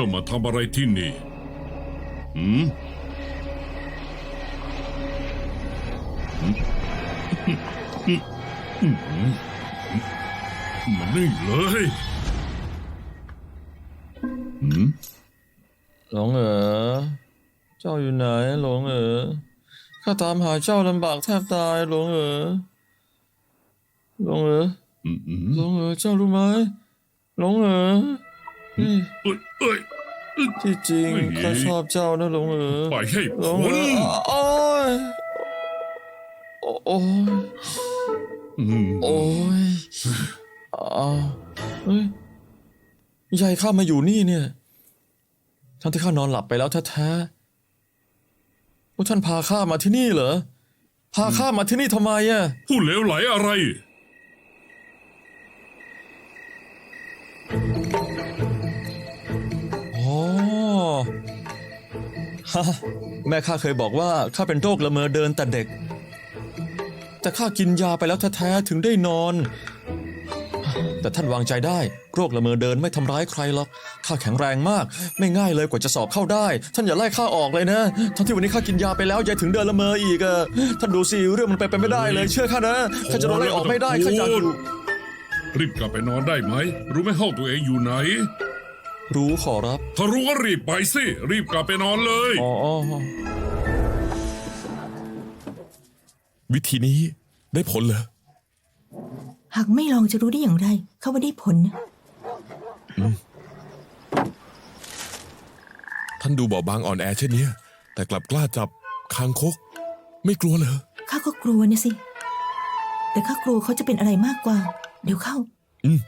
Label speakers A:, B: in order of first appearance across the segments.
A: จ้ามาทำอะไรที่นี่หืมหืมหืมหืมหืมมันนี่เลยหืม
B: หลงเอ๋อเจ้าอยู่ไหนหลงเอ๋อข้าตามหาเจ้าลำบากแทบตายหลงเอ๋อหลงเอ๋อ
A: อืมอืม
B: หลงเอ๋อเจ้ารู้ไหมหลงเอ๋อนี่
A: เอ้ยเอ้ย
B: ที่จริง
A: ไม่มี
B: ข้าชอบเจ้านะหลงเอ๋อ
A: ปล่อยให้
B: หล
A: พ้
B: ง
A: น
B: เอ๋อโอ้ยโอ้ย
A: อืม
B: โอ้ยอ้าวเฮ้ยยายข้ามาอยู่นี่เนี่ยทั้งที่ข้านอนหลับไปแล้วแท้ๆว่าท่านพาข้ามาที่นี่เหรอ พาข้ามาที่นี่ทำไมอะ
A: ผู้เหลวไหลอะไร
B: ฮะแม่ข้าเคยบอกว่าข้าเป็นโรคละเมอเดินแต่เด็ก แต่ข้ากินยาไปแล้วแท้ๆถึงได้นอน แต่ท่านวางใจได้โรคละเมอเดินไม่ทำร้ายใครหรอกข้าแข็งแรงมาก ไม่ง่ายเลยกว่าจะสอบเข้าได้ ท่านอย่าไล่ข้าออกเลยนะทั้งที่วันนี้ข้ากินยาไปแล้วยายถึงเดินละเมออีกอะท่านดูสิเรื่องมันไปนไปไม่ได้เลย เชื่อข้านะข้าจะโดนไล่ออกไม่ได้ข้าอยากอยู่
A: รีบกลับไปนอนได้ไหม รู้ไหมห้องตัวเองอยู่ไหน
B: รู้ขอรับ
A: ถ้ารู้ก็รีบไปสิ รีบกลับไปนอนเลย
B: อ๋อ
C: วิธีนี้ได้ผลเหรอ
D: หากไม่ลองจะรู้ได้อย่างไร เขาว่าได้ผลนะ
C: ท่านดูเบาบางอ่อนแอเช่นเนี้ยแต่กลับกล้าจับคางคก ไม่กลัวเหรอ
D: ข้าก็กลัวนะสิ แต่ข้ากลัวเขาจะเป็นอะไรมากกว่า เดี๋ยวเข้า
C: อืม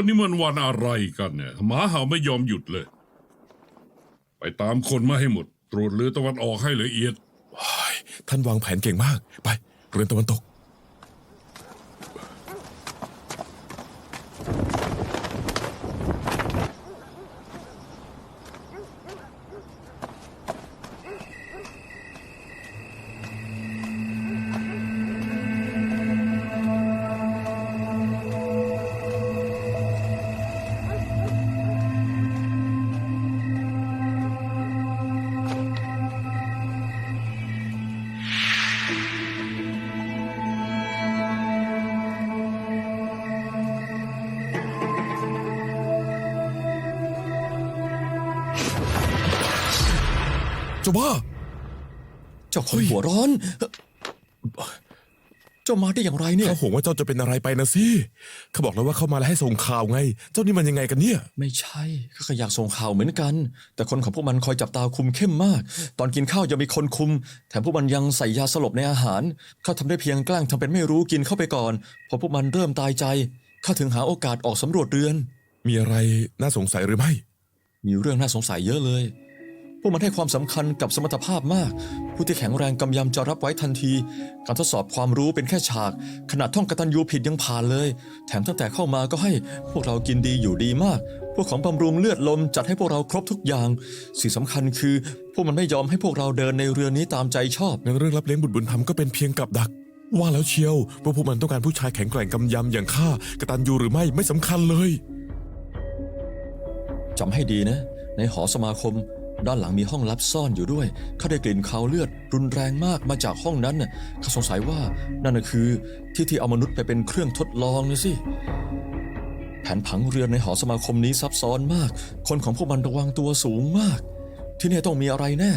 A: วันนี้มันวันอะไรกันเนี่ยหมาเห่าไม่ยอมหยุดเลย ไปตามคนมาให้หมด ตรวจเรือตะวันออกให้ละเอียด
C: ท่านวางแผนเก่งมาก ไป เรือนตะวันตก จะว่า
B: เจ้าคนหัวร้อน เจ้ามาได้อย่างไรเนี่ย
C: ข้าห่วงว่าเจ้าจะเป็นอะไรไปนะสิเขาบอกแล้วว่าเข้ามาแล้วให้ส่งข่าวไง เจ้านี่มันยังไงกันเนี่ย
B: ไม่ใช่ข้าก็อยากส่งข่าวเหมือนกัน แต่คนของพวกมันคอยจับตาคุมเข้มมาก ตอนกินข้าวยังมีคนคุม แถมพวกมันยังใส่ยาสลบในอาหารข้าทำได้เพียงแกล้งทำเป็นไม่รู้กินเข้าไปก่อนพอพวกมันเริ่มตายใจข้าถึงหาโอกาสออกสำรวจเรือน
C: มีอะไรน่าสงสัยหรือไม่
B: มีเรื่องน่าสงสัยเยอะเลย พวกมันให้ความสำคัญกับสมรรถภาพมาก ผู้ที่แข็งแรงกำยำจะรับไว้ทันที การทดสอบความรู้เป็นแค่ฉาก ขนาดท่องกตัญญูผิดยังผ่านเลย แถมตั้งแต่เข้ามาก็ให้พวกเรากินดีอยู่ดีมาก พวกของบำรุงเลือดลมจัดให้พวกเราครบทุกอย่าง สิ่งสำคัญคือ พวกมันไม่ยอมให้พวกเราเดินในเรือนี้ตามใจชอบ
C: งั้นเรื่องรับเลี้ยงบุตรบุญธรรมก็เป็นเพียงกับดัก ว่าแล้วเชียวว่าพวกมันต้องการผู้ชายแข็งแกร่งกำยำอย่างข้ากตันยูหรือไม่ไม่สำคัญเลย
B: จำให้ดีนะ ในหอสมาคม ด้านหลังมีห้องลับซ่อนอยู่ด้วย ข้าได้กลิ่นคาวเลือด รุนแรงมากมาจากห้องนั้นน่ะข้าสงสัยว่านั่นน่ะคือที่ที่เอามนุษย์ไปเป็นเครื่องทดลองนะสิ แผนผังเรือนในหอสมาคมนี้ซับซ้อนมาก คนของพวกมันระวังตัวสูงมาก ที่นี่ต้องมีอะไรแน่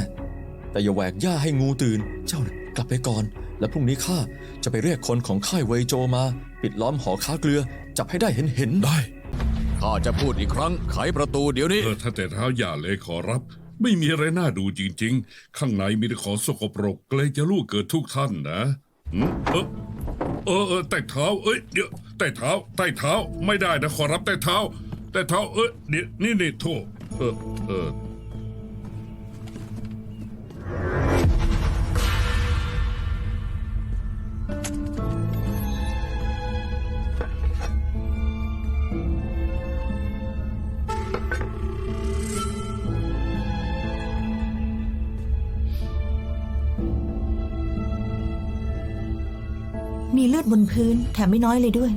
B: แต่อย่าแหวกย่าให้งูตื่น เจ้าน่ะกลับไปก่อน และพรุ่งนี้ข้าจะไปเรียกคนของค่ายเวยโจมา ปิดล้อมหอค้าเกลือ จับให้ได้เห็นเห็นๆ
C: ได้
E: ข้าจะพูดอีกครั้ง ไขประตูเดี๋ยวนี้
A: เออถ้าแต่เท้าอย่าเลยขอรับ ไม่มีอะไรน่าดูจริงๆ ข้างในมีแต่ของสกปรกเกรงจะลูกเกิดทุกท่านนะหืมเออเออเออแต่เท้า เอ้ยเดี๋ยวแต่เท้าแต่เท้าไม่ได้นะขอรับแต่เท้า แต่เท้าเอ้ยเดี๋ยวนี่นี่โทษเออเอ
D: อ ดบนพื้นแถมไม่น้อยเลยด้วย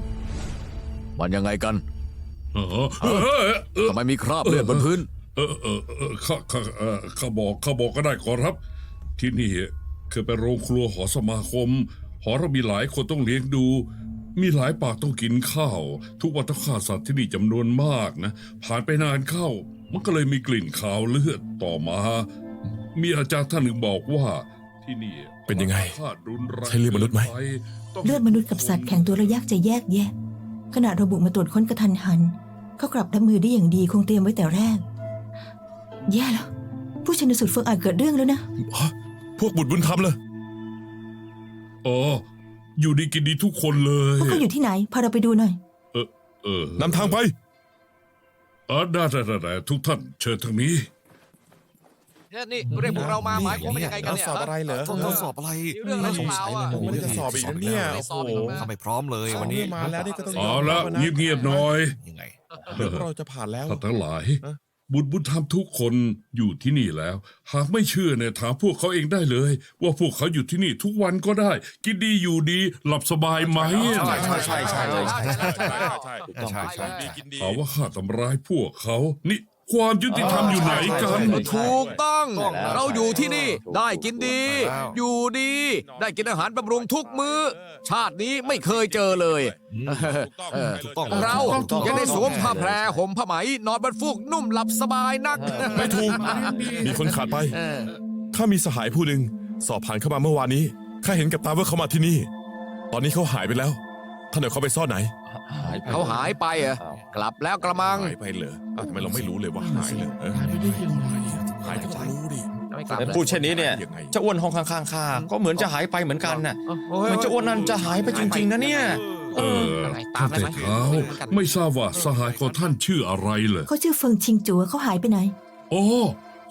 E: มันยังไงกัน
A: เออเออเออเออ
E: ทำไมมีคราบเลือดบนพื้น
A: เออเออเออข้าข้าเออข้าบอกข้าบอกก็ได้ขอรับ ที่นี่เคยเป็นโรงครัวหอสมาคม หอเรามีหลายคนต้องเลี้ยงดู มีหลายปากต้องกินข้าว ทุกวันต้องฆ่าสัตว์ที่นี่จำนวนมากนะ ผ่านไปนานเข้า มันก็เลยมีกลิ่นคาวเลือดต่อมา มีอาจารย์ท่านหนึ่งบอกว่าที่นี่
C: เป็นยังไง
A: ฆาตรุนแรง
C: ใช่เลือดมนุษย์ไหม
A: กิปต้อง
D: เลือดมนุษย์กับสัตว์แข็งตัวระยากจะแยกแยะ ขณะเราบุกมาตรวจค้นกระทันหัน เขากลับรับมือได้อย่างดีคงเตรียมไว้แต่แรก แย่แล้ว ผู้ชนสูตรเฟิงอาจเกิดเรื่องแล้วนะ
C: ฮะพวกบุตรบุญธรรมเลย
A: อ๋อ อยู่ดีกินดีทุกคนเลย
D: พวกเขาอยู่ที่ไหน พาเราไปดูหน่อย
A: เออเออ
C: นำทางไป
A: อ๋อได้ได้ได้ได้ทุกท่านเชิญทางนี้
F: นี่เรียกพวกเรามาหมายความว่ายังไงกันเนี่ย
C: สอบอะไรเหรอ
F: ฮะ
G: ทดสอบอะไร
F: มีเรื่องอะไรหรือเปล่าอะ
C: ผมไม่ได้จะสอบอีกนะเนี่ย
F: ไม่ได้สอบอีก
C: โอ้โห
F: แล้วนะ
G: ทำไมพร้อมเลยวันนี้
C: มาแล้วนี่ก็ต้อง
A: เอาละเงียบเงียบๆหน่อย
G: ยังไง
C: เดี๋ยวเราจะผ่านแล้ว
A: ท่านทั้งหลาย
C: ฮะ
A: บุตรบุญธรรมทุกคนอยู่ที่นี่แล้ว หากไม่เชื่อเนี่ยถามพวกเขาเองได้เลย ว่าพวกเขาอยู่ที่นี่ทุกวันก็ได้ กินดีอยู่ดีหลับสบายไหม
G: ใช่ใช่ใช่ใช่ใช่
C: ใช่ใช่ใช่
G: ใช่ใช่
C: ดีกินดี
A: หาว่าข้าทำร้ายพวกเขานี่ ความยุติธรรมอยู่ไหนกัน
F: ถูกต้องเราอยู่ที่นี่ได้กินดีอยู่ดี ได้กินอาหารบำรุงทุกมื้อ ชาตินี้ไม่เคยเจอเลย
C: ถูกต้อง
F: เรา
C: ถูกต้อง
F: ยังได้สวมผ้าแพรห่มผ้าไหม นอนบนฟูกนุ่มหลับสบายนัก
C: ไม่ถูก มีคนขาดไป
F: เออ
C: ข้ามีสหายผู้หนึ่งสอบผ่านเข้ามาเมื่อวานนี้ข้าเห็นกับตาว่าเขามาที่นี่ ตอนนี้เขาหายไปแล้วท่านเอาเขาไปซ่อนไหน
B: หายไป
F: เขาหายไปเหรอ กลับแล้วกระมัง
C: หายไปเหรออ้าวทำไมเราไม่รู้เลยว่าหายเลยเออหายก็ต้องรู้ดิ
F: ไม่กลับ
B: แต่
F: เลย
B: พูดเช่นนี้เนี่ย
C: ยังไง
B: เจ้าอ้วนห้องข้างๆข้าก็เหมือนจะหายไปเหมือนกันน่ะ
F: โอ้ย
B: มันเจ้าอ้วนนั่นจะหายไปจริง ๆ นะเนี่ย
A: เออ
F: ตา
A: ท่ามน
F: ได้
A: แต่
F: ไหม
A: เท้าไม่ทราบว่าสหายของท่านชื่ออะไรเหรอ
D: เขาชื่อเฟิงชิงจัวเขาหายไปไหน
A: อ๋อ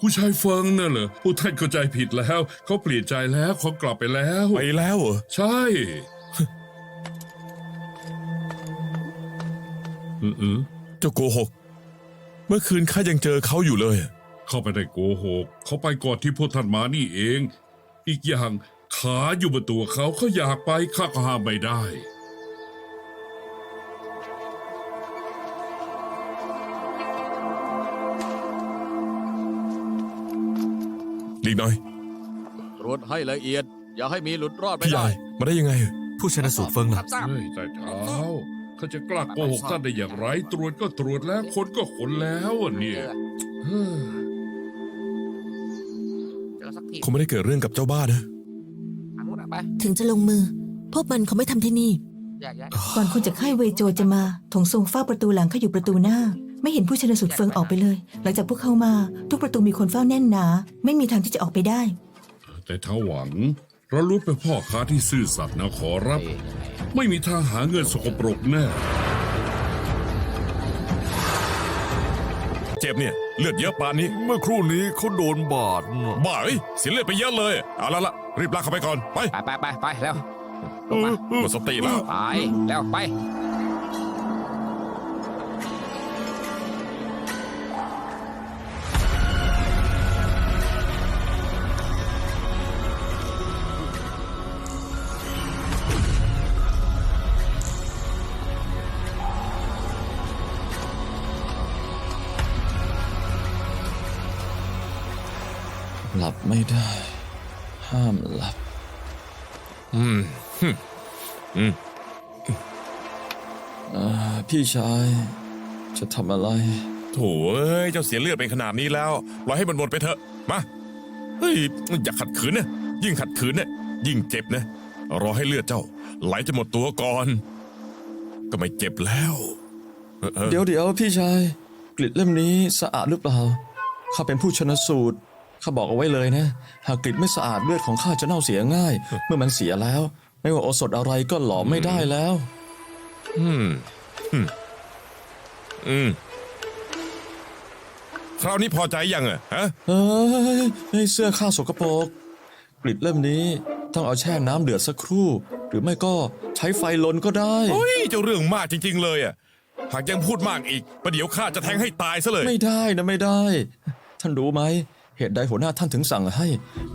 A: ผู้ชายเฟิงน่ะเหรอผู้ท่านเข้าใจผิดแล้ว เขาเปลี่ยนใจแล้วเขากลับไปแล้ว
C: ไปแล้วเหรอ
A: ใช่ ออเออ
C: เจ้าโกหก เมื่อคืนข้ายังเจอเขาอยู่เลย
A: เข้าไปได้โกหก เขาไปก่อนที่พวกท่านมานี่เอง อีกอย่างขาอยู่บนตัวเขาเขาอยากไปข้าก็ห้ามไม่ได้
C: ลีกหน่อย
E: ตรวจให้ละเอียด อย่าให้มีหลุดรอดไป
C: พี่ให
E: ได้
C: ญ่มาได้ยังไง
G: ผู้ชนะสูตรเฟิงล่ะ
F: รับทราบ
A: เฮ้ยแต่เท้า เขาจะกล้าโกหกท่านได้อย่างไร ตรวจก็ตรวจแล้วคนก็ขนแล้วอะเนี่ยเฮ้ย
F: เจอสักที
C: คงไม่ได้เกิดเรื่องกับเจ้าบ้านนะ
F: ทางนู้นอะไป
H: ถึงจะลงมือ พวกมันเขาไม่ทำที่นี่
F: แยกย้าย
D: ก่อนคนจากค่ายเวโจจะมา ถงทรงเฝ้าประตูหลังเขาอยู่ประตูหน้า ไม่เห็นผู้ชนสูตรเฟิงออกไปเลย หลังจากพวกเขามา ทุกประตูมีคนเฝ้าแน่นหนา ไม่มีทางที่จะออกไปได้
A: แต่ถ้าหวัง เรารู้เป็นพ่อค้าที่ซื่อสัตย์นะขอรับไม่มีทางหาเงินสกปรกแน่
C: เจ็บเนี่ย เลือดเยอะปานนี้
G: เมื่อครู่นี้เขาโดนบาด
C: บ้าเอ้ยเสียเลือดไปเยอะเลย เอาละละรีบลากเขาไปก่อน ไป
F: ไปไปไปไปแล้ว ลงมา
C: หมดสติแล้ว
F: ไป แล้วไป
B: ไม่ได้ ห้ามหลับ
C: อืม
B: อ่าพี่ชาย จะทำอะไร
C: โถ่เอ้ย เจ้าเสียเลือดเป็นขนาดนี้แล้วปล่อยให้มันหมดไปเถอะ มา เฮ้ย อย่าขัดขืนนะ ยิ่งขัดขืนเนี่ยยิ่งเจ็บนะ รอให้เลือดเจ้า ไหลจะหมดตัวก่อน ก็ไม่เจ็บแล้วเออเออ
B: เดี๋ยวเดี๋ยวพี่ชาย กลิดเล่มนี้สะอาดหรือเปล่า ข้าเป็นผู้ชนะสูตร ข้าบอกเอาไว้เลยนะ หากกลิดไม่สะอาดเลือดของข้าจะเน่าเสียง่าย เมื่อมันเสียแล้ว ไม่ว่าโอสถอะไรก็หลอมไม่ได้แล้ว
C: อืม อืม อืม คราวนี้พอใจยังอะฮะ
B: เฮ้ยเฮ้ยเสื้อข้าสกปรกกลิดเล่มนี้ต้องเอาแช่น้ำเดือดสักครู่ หรือไม่ก็ใช้ไฟลนก็ได้
C: เฮ้ยเจ้าเรื่องมากจริง ๆ เลยอะหากยังพูดมากอีกประเดี๋ยวข้าจะแทงให้ตายซะเลย
B: ไม่ได้นะไม่ได้ ท่านรู้ไหม เหตุใดหัวหน้าท่านถึงสั่งให้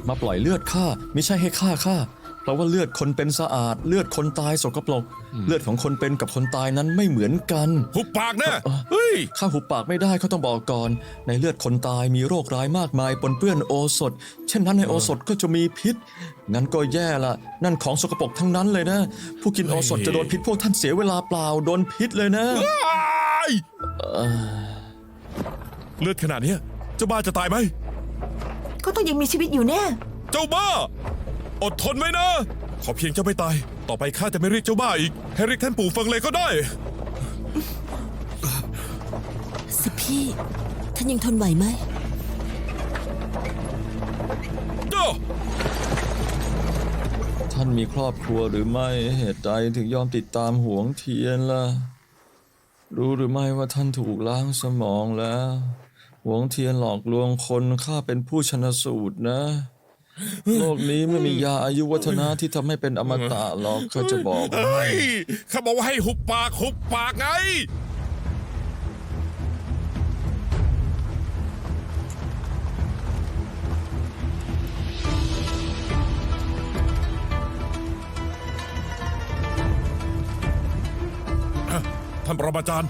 B: มาปล่อยเลือดข้าไม่ใช่ให้ฆ่าข้าเพราะว่าเลือดคนเป็นสะอาด เลือดคนตายสกปรก เลือดของคนเป็นกับคนตายนั้นไม่เหมือนกัน
C: หุบปากนะเฮ้ย
B: ข้าหุบปากไม่ได้เขาต้องบอกก่อน ในเลือดคนตายมีโรคร้ายมากมายปนเปื้อนโอสถ เช่นนั้นในโอสถก็จะมีพิษ งั้นก็แย่ละนั่นของสกปรกทั้งนั้นเลยนะ ผู้กินโอสถจะโดนพิษพวกท่านเสียเวลาเปล่าโดนพิษเลยนะ
C: เลือดขนาดเนี้ยเจ้าบ้าจะตายไหม
D: ก็ต้องยังมีชีวิตอยู่แน่
C: เจ้าบ้า อดทนไว้นะ ขอเพียงเจ้าไม่ตาย ต่อไปข้าจะไม่เรียกเจ้าบ้าอีก ให้เรียกท่านปู่เฟิงเลยก็ได้
H: สิพี่ ท่านยังทนไหวไหม
C: เจ้า
B: ท่านมีครอบครัวหรือไม่เหตุใดถึงยอมติดตามหวงเทียนล่ะ รู้หรือไม่ว่าท่านถูกล้างสมองแล้ว หวงเทียนหลอกลวงคนข้าเป็นผู้ชนะสูตรนะ โลกนี้ไม่มียาอายุวัฒนะที่ทำให้เป็นอมตะหรอกข้าจะบอก
C: เฮ้ยข้าบอกว่าให้หุบปากหุบปากไง ท่านปรมาจารย์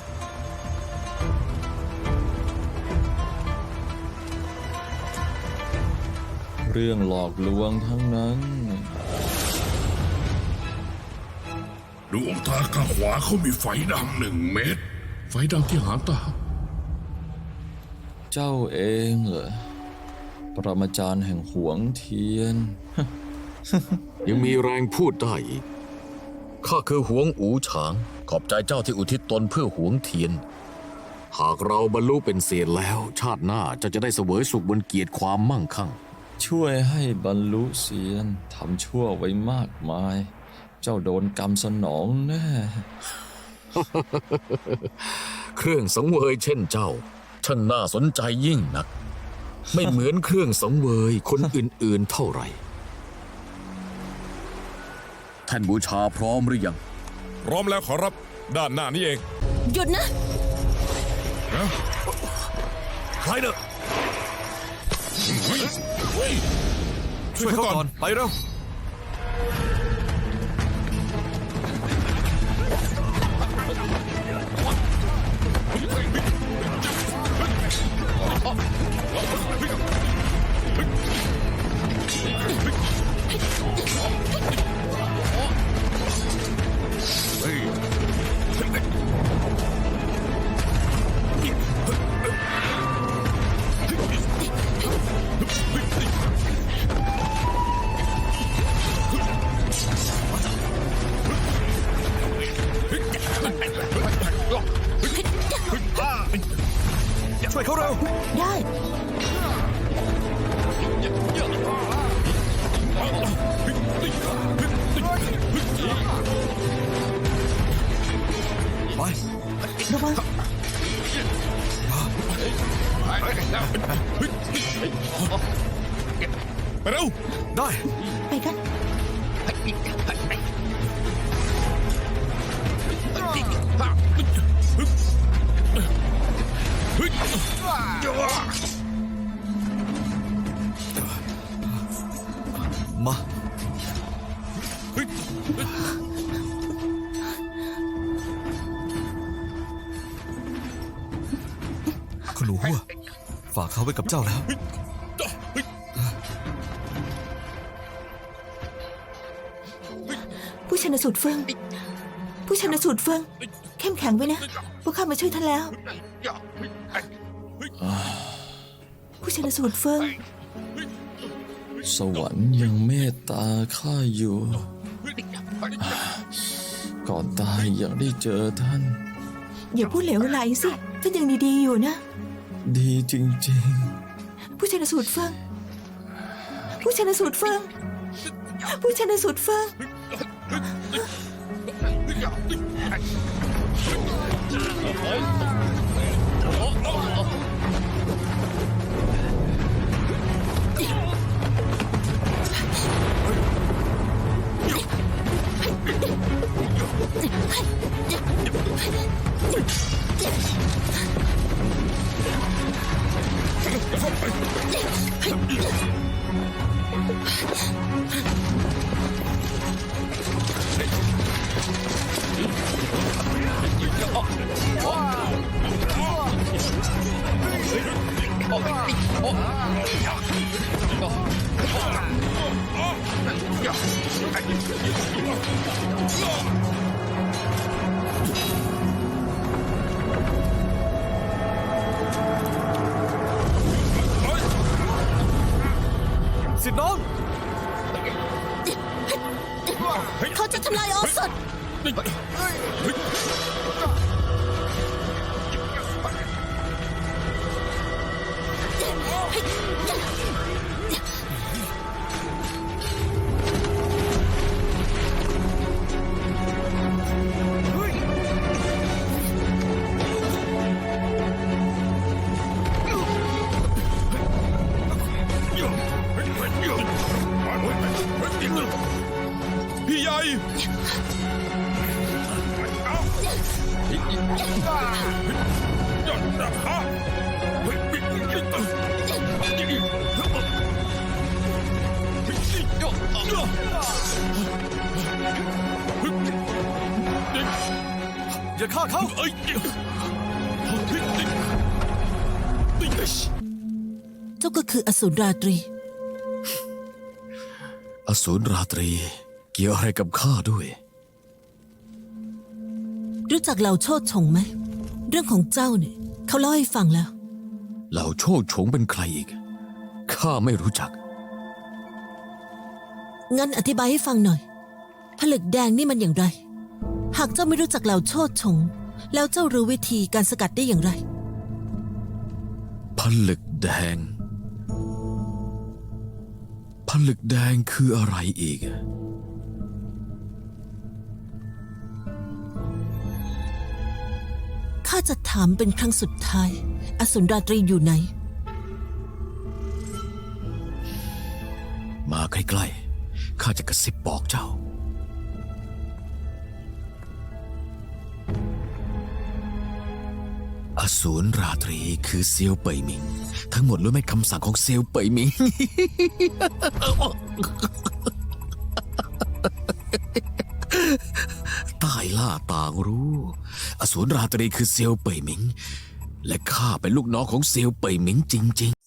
B: เรื่องหลอกลวงทั้งนั้น
A: ดวงตาข้างขวาเขามีไฟดำหนึ่งเม็ด ไฟดำที่หางตา
B: เจ้าเองเหรอ ปรมาจารย์แห่งหวงเทียน
F: ยังมีแรงพูดได้อีก ข้าคือหวงอูฉาง ขอบใจเจ้าที่อุทิศตนเพื่อหวงเทียน หากเราบรรลุเป็นเศษแล้ว ชาติหน้าเจะจะได้เสวยสุขบนเกียรติความมั่งคั่ง
B: ช่วยให้บรรลุเสียนทำชั่วไว้มากมาย เจ้าโดนกรรมสนองแน่
F: เครื่องสังเวยเช่นเจ้าช่างน่าสนใจยิ่งนัก ไม่เหมือนเครื่องสังเวยคนอื่นๆเท่าไหร่ ท่านบูชาพร้อมหรือยัง
C: พร้อมแล้วขอรับด้านหน้านี้เอง
H: หยุดนะ
C: ใครเนอะ
G: ช่วยเขาก่อน ไปเร็ว ช่วยเขาเร็ว
D: ได้
G: ไป
D: ระวัง
C: ไปเร็ว
G: ได้
D: ไปกัน
G: มาคุณหนูหัวฝากเขาไว้กับเจ้าแล้ว
D: ผู้ชนะสูตรเฟิงผู้ชนะสูตรเฟิงเข้มแข็งไว้นะ พวกข้ามาช่วยท่านแล้ว เชนสูตรเฟิง
B: สวรรค์ยังเมตตาข้าอยู่ ก่อนตายอยากได้เจอท่าน
D: อย่าพูดเหลวไหลสิท่านยังดีๆอยู่นะ
B: ดีจริงๆ
D: ผู้ชนสูตรเฟิง ผู้ชนสูตรเฟิง ผู้ชนสูตรเฟิง
G: เฮ้ あっ。 ธิ์น้อง
H: เขาจะทำลายออสด
C: พี่ใหญ่
G: อย่าฆ่าเขา
C: เอ้ย
H: เจ้าก็คืออสูรราตรี
F: อสูรราตรี เกี่ยวอะไรกับข้าด้วย
H: รู้จักเหล่าโชดชงไหม เรื่องของเจ้าเนี่ยเขาเล่าให้ฟังแล้ว
F: เหล่าโชคโฉงเป็นใครอีก ข้าไม่รู้จัก
H: งั้นอธิบายให้ฟังหน่อย ผลึกแดงนี่มันอย่างไร หากเจ้าไม่รู้จักเหล่าโชดชง แล้วเจ้ารู้วิธีการสกัดได้อย่างไร
F: ผลึกแดง ผลึกแดงคืออะไรอีก
H: ข้าจะถามเป็นครั้งสุดท้าย อสูรราตรีอยู่ไหน
F: มาใกล้ๆ ข้าจะกระซิบบอกเจ้า อสูรราตรีคือเซียวเป่ยหมิง ทั้งหมดล้วนเป็นคำสั่งของเซียวเป่ยหมิง ใต้ล่าต่างรู้ อสูรราตรีคือเซียวเป่ยหมิง และข้าเป็นลูกน้องของเซียวเป่ยหมิงจริง ๆ